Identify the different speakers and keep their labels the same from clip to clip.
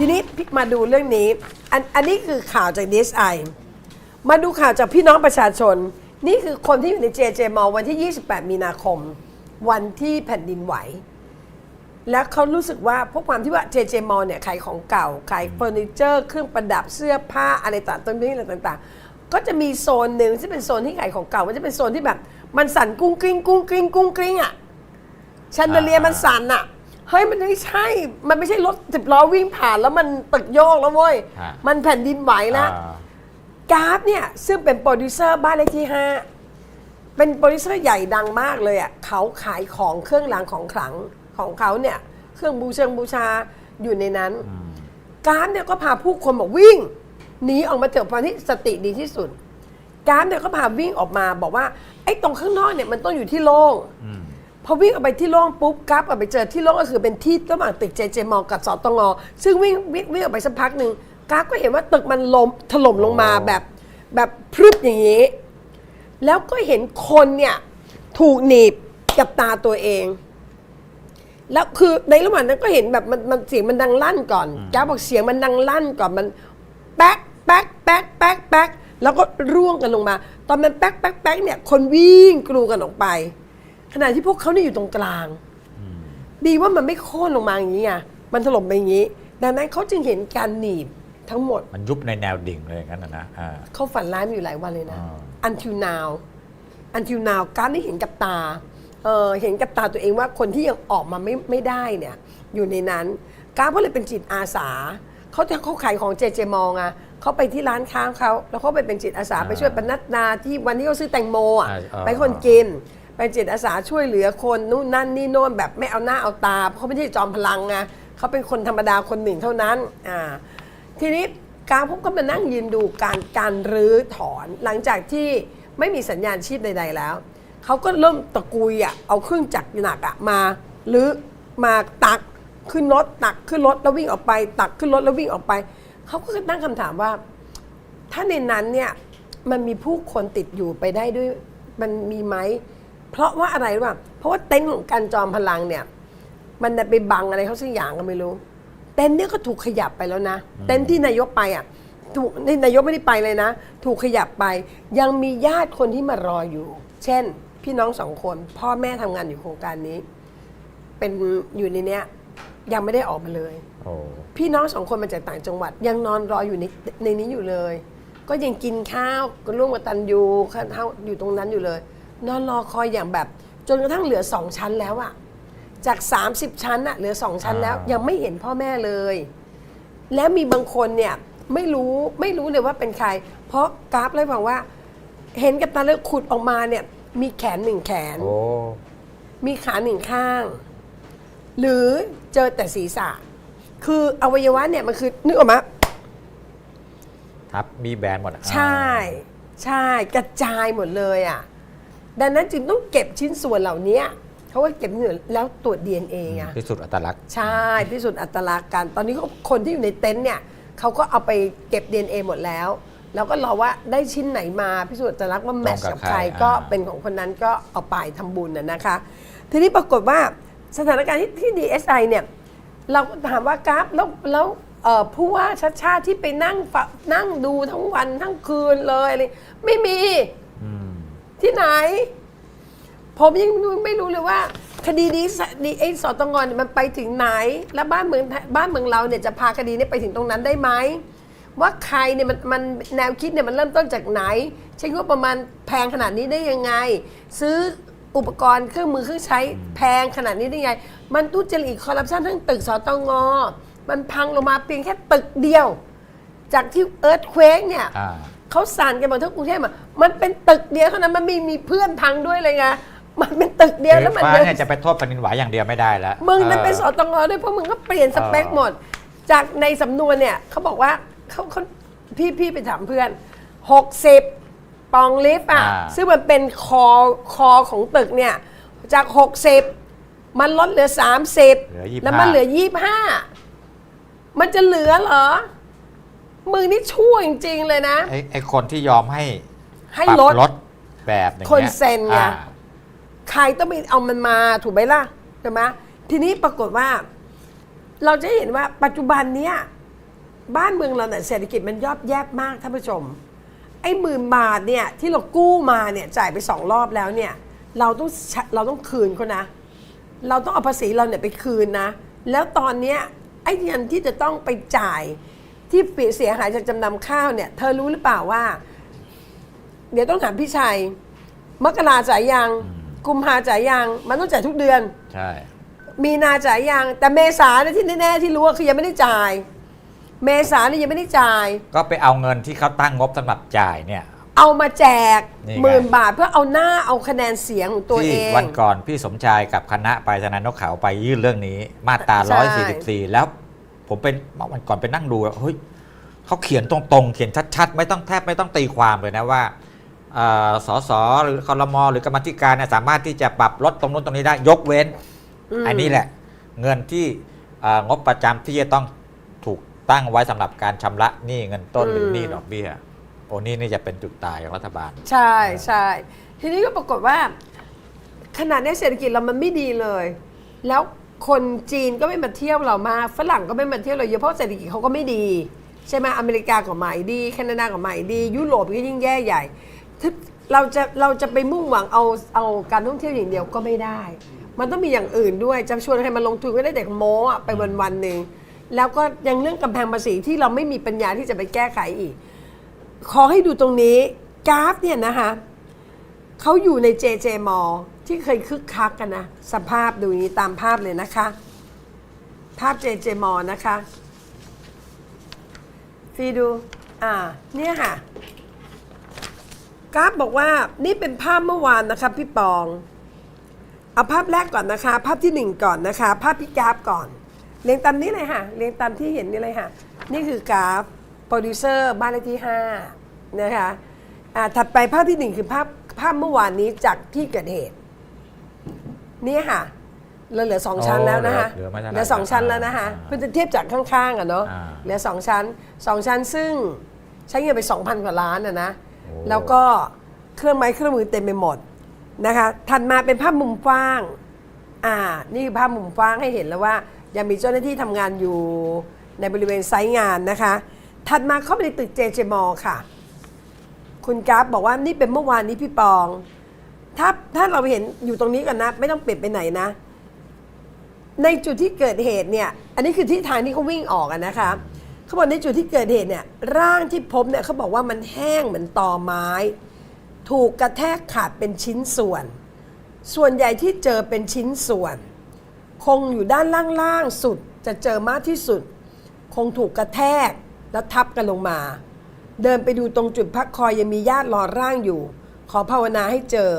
Speaker 1: ทีนี้มาดูเรื่องนี้อันอันนี้คือข่าวจาก DSI มาดูข่าวจากพี่น้องประชาชน นี่คือคนที่อยู่ใน JJ m วันที่ 28 มีนาคม วันที่แผ่นดินไหว แล้วเขารู้สึกว่าพวกความที่ว่า JJ m เนี่ยขายของเก่าขายเฟอร์นิเจอร์เครื่องประดับเสื้อผ้าอะไรต่างๆต้นนี้อะไรต่างๆ ก็จะมีโซนหนึ่งที่เป็นโซนที่ขายของเก่า มันจะเป็นโซนที่แบบ มันสั่นกุ้งกริ้งกุ้งกริ้งกุ้งกริ้งอะชันเดเลียมันสั่นอะ เฮ้ยมันไม่ใช่ มันไม่ใช่รถสิบล้อวิ่งผ่านแล้วมันตึกโยกแล้วเว้ย
Speaker 2: ฮะ
Speaker 1: มันแผ่นดินไหวนะ
Speaker 2: อ่า
Speaker 1: กราฟเนี่ย ซึ่งเป็นโปรดิวเซอร์บ้านเลขที่5เป็นโปรดิวเซอร์ใหญ่ดังมากเลยอะเขาขายของเครื่องรางของขลังของเขาเนี่ย เครื่องบูเชิงบูชาอยู่ในนั้น กราฟเนี่ยก็พาผู้คนบอกวิ่งหนีออกมาเถอะตอนที่สติดีที่สุด กราฟเนี่ยก็พาวิ่งออกมาบอกว่าไอ้ตรงข้างนอกเนี่ยมันต้องอยู่ที่โล่ง พอวิ่งออกไปที่โล่งปุ๊บกราฟออกไปเจอที่โล่งก็คือเป็นที่ระหว่างตึกเจเจมอกับสตงซึ่งวิ่งวิ่งวิ่งออกไปสักพักหนึ่งกราฟก็เห็นว่าตึกมันล้มถล่มลงมา
Speaker 2: โอ้
Speaker 1: แบบแบบพรึบอย่างนี้ แล้วก็เห็นคนเนี่ยถูกหนีบกับตาตัวเอง แล้วคือในระหว่างนั้นก็เห็นแบบมันมันเสียงมันดังลั่นก่อนกราฟบอกเสียงมันดังลั่นก่อนมันแป๊กแป๊กแป๊กแป๊กแป๊กแล้วก็ร่วงกันลงมา ตอนมันแป๊กแป๊กแป๊กเนี่ยคนวิ่งกรูกันออกไป ขณะที่พวกเขาเนี่ยอยู่ตรงกลาง ดีว่ามันไม่โค่นลงมาอย่างนี้ไงมันถล่มไปอย่างนี้ ดังนั้นเขาจึงเห็นการหนีบทั้งหมด
Speaker 2: มันยุบในแนวดิ่งเลยอย่างนั้นนะนะอ่า
Speaker 1: เขาฝันร้ายมาอยู่หลายวันเลยนะ
Speaker 2: อ่า
Speaker 1: until now until now การได้เห็นกับตาเออเห็นกับตาตัวเองว่าคนที่ยังออกมาไม่ไม่ได้เนี่ยอยู่ในนั้น การก็เลยเป็นจิตอาสาเขาจะเขาขายของเจเจมองอะเขาไปที่ร้านค้าเขาแล้วเขาไปเป็นจิตอาสาไปช่วยปนัดนาที่วันที่เขาซื้อแตงโมอะ
Speaker 2: อ่าอ่า
Speaker 1: ไปให้คนกิน ไปจิตอาสาช่วยเหลือคนนู่นนั่นนี่โน่นแบบไม่เอาหน้าเอาตาเพราะเขาไม่ใช่จอมพลังไงเขาเป็นคนธรรมดาคนหนึ่งเท่านั้นอ่าทีนี้การพบก็มานั่งยืนดูการการรื้อถอนหลังจากที่ไม่มีสัญญาณชีพใด ๆ แล้วเขาก็เริ่มตะกุยอะเอาเครื่องจักรหนักอะมาหรือมาตักขึ้นรถตักขึ้นรถแล้ววิ่งออกไป ตักขึ้นรถแล้ววิ่งออกไปเขาก็ตั้งคำถามว่า ถ้าในนั้นเนี่ยมันมีผู้คนติดอยู่ไปได้ด้วยมันมีไหม เพราะว่าอะไรรู้ป่ะเพราะว่าเต็นท์ของการจอมพลังเนี่ย มันไปบังอะไรเขาสักอย่างก็ไม่รู้ เต็นท์เนี่ยก็ถูกขยับไปแล้วนะ เต็นท์ที่นายกไปอะถูกนี่นายกไม่ได้ไปเลยนะ ถูกขยับไป ยังมีญาติคนที่มารออยู่ เช่น พี่น้องสองคน พ่อแม่ทำงานอยู่โครงการนี้ เป็นอยู่ในเนี้ยยังไม่ได้ออกมาเลย
Speaker 2: โอ้
Speaker 1: พี่น้องสองคนมาจากต่างจังหวัด ยังนอนรออยู่ในในนี้อยู่เลย ก็ยังกินข้าวก็ร่วมกับตันยูข้าวอยู่ตรงนั้นอยู่เลย นอนรอคอยอย่างแบบ จนกระทั่งเหลือสองชั้นแล้วอะจาก 30 ชั้นอะเหลือสองชั้นแล้วยังไม่เห็นพ่อแม่เลย แล้วมีบางคนเนี่ยไม่รู้ไม่รู้เลยว่าเป็นใคร เพราะกราฟเลยบอกว่า เห็นกับตาเลยขุดออกมาเนี่ย มีแขนหนึ่งแขน
Speaker 2: โอ้
Speaker 1: มีขาหนึ่งข้าง หรือเจอแต่ศีรษะ คืออวัยวะเนี่ยมันคือนึกออกไหม
Speaker 2: ทับมีแบรนด์หมดอะ
Speaker 1: ใช่ ใช่กระจายหมดเลยอะ ดังนั้นจึงต้องเก็บชิ้นส่วนเหล่านี้เขาว่าเก็บเหนือแล้วตรวจ DNA ไง
Speaker 2: พิสูจน์อัตลักษณ์
Speaker 1: ใช่พิสูจน์อัตลักษณ์กัน ตอนนี้ก็คนที่อยู่ในเต็นท์เนี่ยเขาก็เอาไปเก็บ DNA หมดแล้ว แล้วก็รอว่าได้ชิ้นไหนมาพิสูจน์อัตลักษณ์ว่าแมทช์กับใครก็เป็นของคนนั้นก็เอาไปทำบุญนะนะคะ ทีนี้ปรากฏว่าสถานการณ์ที่ที่ DSI เนี่ยเราก็ถามว่ากราฟแล้วแล้วเอ่อผู้ว่าชัดชาติที่ไปนั่งฝนั่งดูทั้งวันทั้งคืนเลยอะไรไม่มี
Speaker 2: อืม
Speaker 1: ที่ไหน ผมยังไม่รู้เลยว่า คดีนี้ดีไอ้สตงเนี่ยมันไปถึงไหน และบ้านเมืองบ้านเมืองเราเนี่ยจะพาคดีนี้ไปถึงตรงนั้นได้ไหมว่าใครเนี่ยมันมันแนวคิดเนี่ยมันเริ่มต้นจากไหน ใช้งบประมาณแพงขนาดนี้ได้ยังไง ซื้ออุปกรณ์เครื่องมือเครื่องใช้แพงขนาดนี้ได้ยังไง มันทุจริตคอร์รัปชันทั้งตึกสตงมันพังลงมาเพียงแค่ตึกเดียว จากที่เอิร์ธเควกเนี่ย เขาสั่นกันหมดทั้งกรุงเทพอะมันเป็นตึกเดียวเท่านั้นมันมีมีเพื่อนพังด้วยเลยไงมันเป็นตึกเดียวแล้วมัน
Speaker 2: ฟ้า
Speaker 1: เดิน
Speaker 2: เนี่ยจะไปโทษแผ่นดินไหวอย่างเดียวไม่ได้แล้ว
Speaker 1: มึงนั้นเป็นส
Speaker 2: ออ
Speaker 1: ตงด้วยเพราะมึงก็เปลี่ยนสเปคหมด จากในสำนวนเนี่ยเขาบอกว่าเขาเขาพี่พี่ไปถามเพื่อน 60 ปองลิฟต์อะ
Speaker 2: อ่า
Speaker 1: ซึ่งมันเป็นคอคอของตึกเนี่ยจาก 60 มันลดเหลือ 30
Speaker 2: เหลือ25
Speaker 1: แล้วมันเหลือ 25 มันจะเหลือเหรอ มึงนี่ชั่วจริง ๆ เลยนะ
Speaker 2: ไอ้ไอ้คนที่ยอมให้
Speaker 1: ให้
Speaker 2: ปรับ
Speaker 1: ลด
Speaker 2: ลดแบบอย่าง
Speaker 1: คน
Speaker 2: เงี้ย
Speaker 1: เซ็นไง
Speaker 2: อ่า
Speaker 1: ใครต้องไปเอามันมาถูกไหมล่ะใช่ไหมทีนี้ปรากฏว่า เราจะเห็นว่าปัจจุบันเนี้ยบ้านเมืองเราเนี่ยเศรษฐกิจมันยอบแยบมากท่านผู้ชม ไอ้หมื่นบาทเนี่ยที่เรากู้มาเนี่ยจ่ายไปสองรอบแล้วเนี่ย เราต้องใช้เราต้องคืนเขานะ เราต้องเอาภาษีเราเนี่ยไปคืนนะ แล้วตอนเนี้ยไอ้เงินที่จะต้องไปจ่าย ที่เสียหายจากจำนำข้าวเนี่ย เธอรู้หรือเปล่าว่า เดี๋ยวต้องถามพี่ชัย มกราจ่ายยัง กุมภาจ่ายยัง มันต้องจ่ายทุกเดือน
Speaker 2: ใช่
Speaker 1: มีนาจ่ายยัง แต่เมษาเนี่ยที่แน่ๆที่รู้ว่าคือยังไม่ได้จ่าย เมษาเนี่ยยังไม่ได้จ่าย
Speaker 2: ก็ไปเอาเงินที่เขาตั้งงบสำหรับจ่ายเนี่ย
Speaker 1: เอามาแจก
Speaker 2: นี่ไง
Speaker 1: หมื่นบาทเพื่อเอาหน้าเอาคะแนนเสียงของตัว
Speaker 2: ที่
Speaker 1: เอง
Speaker 2: วันก่อนพี่สมชายกับคณะไปธนานกเขาไปยื่นเรื่องนี้ มาตรา
Speaker 1: ใช่
Speaker 2: 144 แล้ว ผมเป็นเมื่อวันก่อนไปนั่งดูแล้วเฮ้ยเขาเขียนตรงๆ เขียนชัด ๆ ไม่ต้องแทบไม่ต้องตีความเลยนะว่าเอ่อสสหรือคอรมอหรือกรรมาธิการเนี่ยสามารถที่จะปรับลดตรงนู้นตรงนี้ได้ยกเว้น
Speaker 1: ม
Speaker 2: อันนี้แหละ เงินที่เอ่องบประจำที่จะต้องถูกตั้งไว้สำหรับการชำระหนี้เงินต้นหรือหนี้ดอกเบี้ยโอ้นี่นี่จะเป็นจุดตายของรัฐบาล
Speaker 1: ใช่ใช่ทีนี้ก็ปรากฏว่าขนาดนี้เศรษฐกิจเรามันไม่ดีเลย แล้ว คนจีนก็ไม่มาเที่ยวเรามากฝรั่งก็ไม่มาเที่ยวเราเยอะเพราะเศรษฐกิจเขาก็ไม่ดี ใช่ไหมอเมริกาก็ไม่ดีแคนาดาก็ไม่ดี ยุโรปก็ยิ่งแย่ใหญ่ถ้าเราจะเราจะไปมุ่งหวังเอาเอาการท่องเที่ยวอย่างเดียวก็ไม่ได้ มันต้องมีอย่างอื่นด้วยจะชวนใครมาลงทุนก็ได้แต่โม้อะไปวันวันหนึ่งแล้วก็ยังเรื่องกำแพงภาษีที่เราไม่มีปัญญาที่จะไปแก้ไขอีก ขอให้ดูตรงนี้กราฟเนี่ยนะคะเขาอยู่ใน JJ m a l l ที่เคยคึกคักกันนะ สภาพดูนี้ตามภาพเลยนะคะ ภาพ JJ m a l l นะคะฟีดู อ่า เนี่ยค่ะ กราฟบอกว่านี่เป็นภาพเมื่อวานนะคะพี่ปอง เอาภาพแรกก่อนนะคะ ภาพที่หนึ่งก่อนนะคะ ภาพพี่กราฟก่อน เรียงตามนี้เลยค่ะ เรียงตามที่เห็นนี่เลยค่ะ นี่คือกราฟ โปรดิวเซอร์บ้านเลขที่5นะคะ อ่า ถัดไปภาพที่หนึ่งคือภาพภาพเมื่อวานนี้จากที่เกิดเหตุ นี่ค่ะเราเหลือสองชั้นแล้วนะคะ
Speaker 2: เหลือไม่เท่าไหร่
Speaker 1: เหลือสองชั้นแล้วนะคะ
Speaker 2: อ่า
Speaker 1: เพื่อจะเทียบจากข้างๆอะเนาะ
Speaker 2: อ่า
Speaker 1: เหลือสองชั้นสองชั้นซึ่งใช้เงินไป 2,000 กว่าล้านอะนะ
Speaker 2: โอ้
Speaker 1: แล้วก็เครื่องไม้เครื่องมือเต็มไปหมดนะคะถัดมาเป็นภาพมุมกว้างอ่านี่คือภาพมุมกว้างให้เห็นแล้วว่า ยังมีเจ้าหน้าที่ทำงานอยู่ในบริเวณไซต์งานนะคะ ถัดมาเข้าไปในตึกเจเจมอค่ะ คุณกราฟบอกว่านี่เป็นเมื่อวานนี้พี่ปอง ถ้าถ้าเราเห็นอยู่ตรงนี้ก่อนนะ ไม่ต้องเปลี่ยนไปไหนนะ ในจุดที่เกิดเหตุเนี่ย อันนี้คือที่ทางที่เขาวิ่งออกอะนะคะเขาบอกในจุดที่เกิดเหตุเนี่ย ร่างที่พบเนี่ยเขาบอกว่ามันแห้งเหมือนตอไม้ ถูกกระแทกขาดเป็นชิ้นส่วน ส่วนใหญ่ที่เจอเป็นชิ้นส่วน คงอยู่ด้านล่างๆสุดจะเจอมากที่สุด คงถูกกระแทกแล้วทับกันลงมา เดินไปดูตรงจุดพักคอยยังมีญาติรอร่างอยู่ ขอภาวนาให้เจอ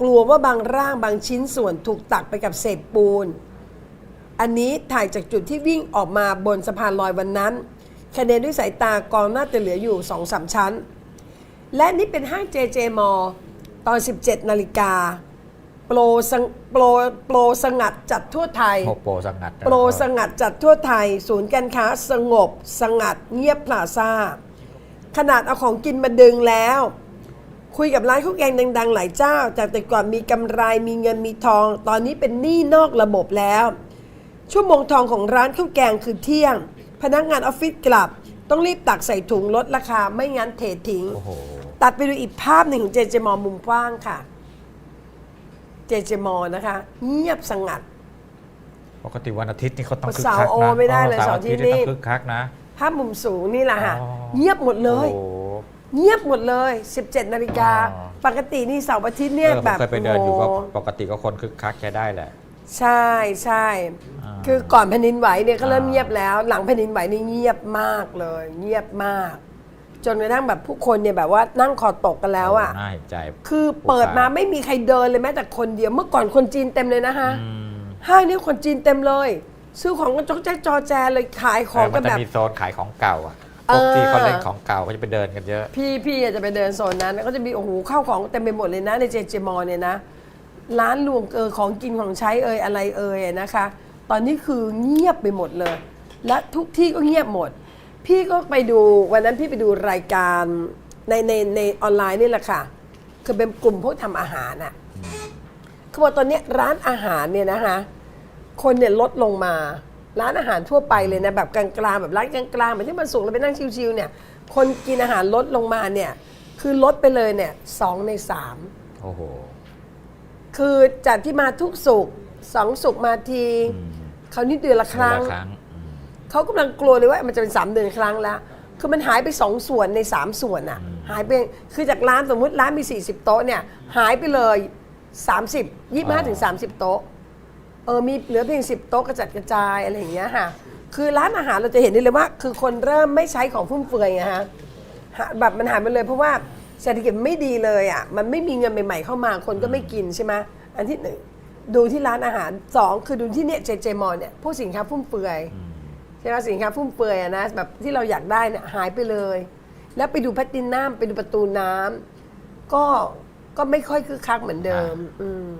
Speaker 1: กลัวว่าบางร่างบางชิ้นส่วนถูกตักไปกับเศษปูน อันนี้ถ่ายจากจุดที่วิ่งออกมาบนสะพานลอยวันนั้นคะแนนด้วยสายตากองน่าจะเหลืออยู่2อสชั้น และนี่เป็นห้าง JJ m a l l ตอน 17 นาฬิกาโปรสังโปรโปรสงัดจัดทั่วไทย
Speaker 2: โฮโปรสงัด
Speaker 1: โปรสงัดจัดทั่วไทย ศูนย์การค้าสงบ สงัดเงียบพลาซ่าขนาดเอาของกินมาดึงแล้ว คุยกับร้านข้าวแกงดัง ๆ หลายเจ้า จากแต่ก่อนมีกำไรมีเงินมีทอง ตอนนี้เป็นหนี้นอกระบบแล้ว ชั่วโมงทองของร้านข้าวแกงคือเที่ยง พนักงานออฟฟิศกลับ ต้องรีบตักใส่ถุงลดราคาไม่งั้นเททิ้ง
Speaker 2: โอ้โห
Speaker 1: ตัดไปดูอีกภาพหนึ่งของเจเจมอมุมกว้างค่ะ เจเจมอนะคะ เงียบสงัด
Speaker 2: ปกติวันอาทิตย์นี่เขาต้องคึก
Speaker 1: เสาร์
Speaker 2: คัก
Speaker 1: โอ
Speaker 2: นะ
Speaker 1: ไม่ได้เลย
Speaker 2: ออ
Speaker 1: เสาร์อาทิตย์
Speaker 2: นี่
Speaker 1: นี่
Speaker 2: ต้องคึกคักนะ
Speaker 1: ภาพมุมสูงนี่แหละค่ะ
Speaker 2: อ๋อ
Speaker 1: เงียบหมดเลย
Speaker 2: โอ้โห
Speaker 1: เงียบหมดเลย 17 นาฬิกา
Speaker 2: อ๋อ
Speaker 1: ปกตินี่เสาร์อาทิตย์เนี่ย
Speaker 2: เออผม
Speaker 1: แบบ
Speaker 2: เคยไปเดินอยู่ก็
Speaker 1: โโห
Speaker 2: ปกติก็คนคึกคักใช้ได้แหละ
Speaker 1: ใช่ใช่
Speaker 2: อ่า
Speaker 1: คือก่อนแผ่นดินไหวเนี่ยก็เริ่ม
Speaker 2: อ่า
Speaker 1: เงียบแล้ว หลังแผ่นดินไหวนี่เงียบมากเลย เงียบมาก จนกระทั่งแบบผู้คนเนี่ยแบบว่านั่งคอตกกันแล้วอะ
Speaker 2: น่าเห็นใจ
Speaker 1: คือเปิดมาไม่มีใครเดินเลยแม้แต่คนเดียวเมื่อก่อนคนจีนเต็มเลยนะคะ
Speaker 2: อืม
Speaker 1: ห้างนี้คนจีนเต็มเลย ซื้อของกันจอกแจ๊กจอแจเลยขายของ
Speaker 2: เออ
Speaker 1: กั
Speaker 2: มันนจะ
Speaker 1: แบบ
Speaker 2: มีโซนขายของเก่าอะ
Speaker 1: เอ
Speaker 2: พวก
Speaker 1: อ
Speaker 2: ที่เขาเล่นของเก่าเขาจะไปเดินกันเยอะ
Speaker 1: พี่พี่อยากจะไปเดินโซนนั้นก็จะมีโอ้โหข้าวของเต็มไปหมดเลยนะในเจเจมอเนี่ยนะ ร้านรวงเออของกินของใช้เอยอะไรเอยนะคะ ตอนนี้คือเงียบไปหมดเลย และทุกที่ก็เงียบหมด พี่ก็ไปดูวันนั้นพี่ไปดูรายการในในในออนไลน์นี่แหละค่ะ คือเป็นกลุ่มพวกทำอาหารน่ะเขาบอกตอนนี้ร้านอาหารเนี่ยนะคะคนเนี่ยลดลงมา ร้านอาหารทั่วไปเลยนะแบบกลางๆแบบร้านกลางๆแบบที่มันสุกเราไปนั่งชิวๆเนี่ย คนกินอาหารลดลงมาเนี่ย คือลดไปเลยเนี่ยสองในสาม
Speaker 2: โอ้โห
Speaker 1: คือจากที่มาทุกสุกร์สองสุกร์มาที
Speaker 2: อืม
Speaker 1: เขาวนี่เดือนละครั้ง
Speaker 2: เดือนละครั้งอืม
Speaker 1: เขากำลังกลัวเลยว่ามันจะเป็นสามเดือนครั้งแล้ว คือมันหายไปสองส่วนในสามส่วนอะ หายไป คือจากร้านสมมุติร้านมี 40 โต๊ะเนี่ย หายไปเลย 30 25ถึง30 โต๊ะ เออมีเหลือเพียง10โต๊ะกระจัดกระจายอะไรอย่างเงี้ยค่ะคือร้านอาหารเราจะเห็นได้เลยว่า คือคนเริ่มไม่ใช้ของฟุ่มเฟือยไงฮะหาแบบมันหายไปเลยเพราะว่าเศรษฐกิจไม่ดีเลยอะมันไม่มีเงินใหม่ ๆ เข้ามาคนก็ไม่กินใช่ไหมอันที่หนึ่งดูที่ร้านอาหารสองคือดูที่เนี่ยเจเจมอเนี่ยพวกสินค้าฟุ่มเฟือยใช่ไหมสินค้าฟุ่มเฟือยอะนะแบบที่เราอยากได้เนี่ยหายไปเลย แล้วไปดูแพลตตินัมไปดูประตูน้ำก็ก็ไม่ค่อยคึกคักเหมือนเดิม อืม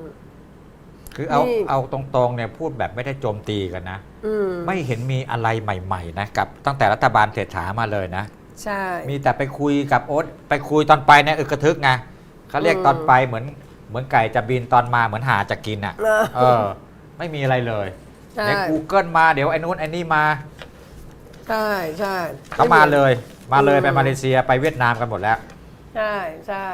Speaker 2: คือเอา
Speaker 1: นี่
Speaker 2: เอาตรงๆเนี่ยพูดแบบไม่ได้โจมตีกันนะ
Speaker 1: อืม
Speaker 2: ไม่เห็นมีอะไรใหม่ๆนะกับตั้งแต่รัฐบาลเศรษฐามาเลยนะ
Speaker 1: ใช่
Speaker 2: มีแต่ไปคุยกับโอ๊ตไปคุยตอนไปเนี่ยอึกกระทึกไงเขาเรียก
Speaker 1: อืม
Speaker 2: ตอนไปเหมือนเหมือนไก่จะบินตอนมาเหมือนหาจะกินอะ
Speaker 1: เออ
Speaker 2: เออ ไม่มีอะไรเลย
Speaker 1: ใช่
Speaker 2: ใน Google มาเดี๋ยวไอ้นู้นไอ้นี่มา
Speaker 1: ใช่ใช่
Speaker 2: เขามาเลย มาเลย
Speaker 1: อืม
Speaker 2: ไปมาเลเซียไปเวียดนามกันหมดแล้ว
Speaker 1: ใช่ใช่